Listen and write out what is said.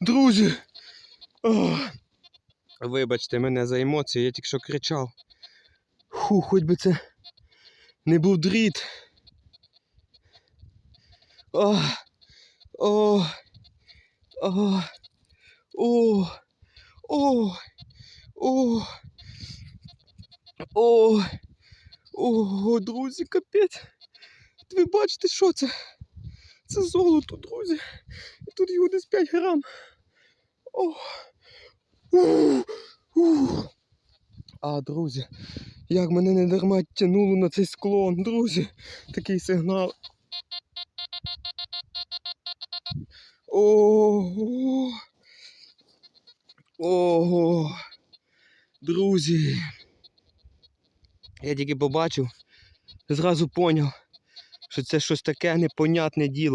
Друзі. Вибачте мене за емоції, я тільки що кричав. Фу, хоч би це не був дріт. О, о, о, о, о, о, о, о, друзі, капець. Ви бачите, що це? Це золото, друзі. І тут його десь 5 грам. О. Ух, ух. А, друзі, як мене не дарма тянуло на цей склон, друзі. Такий сигнал. Ого. Ого. Друзі. Я тільки побачив, зразу поняв, що це щось таке непонятне діло.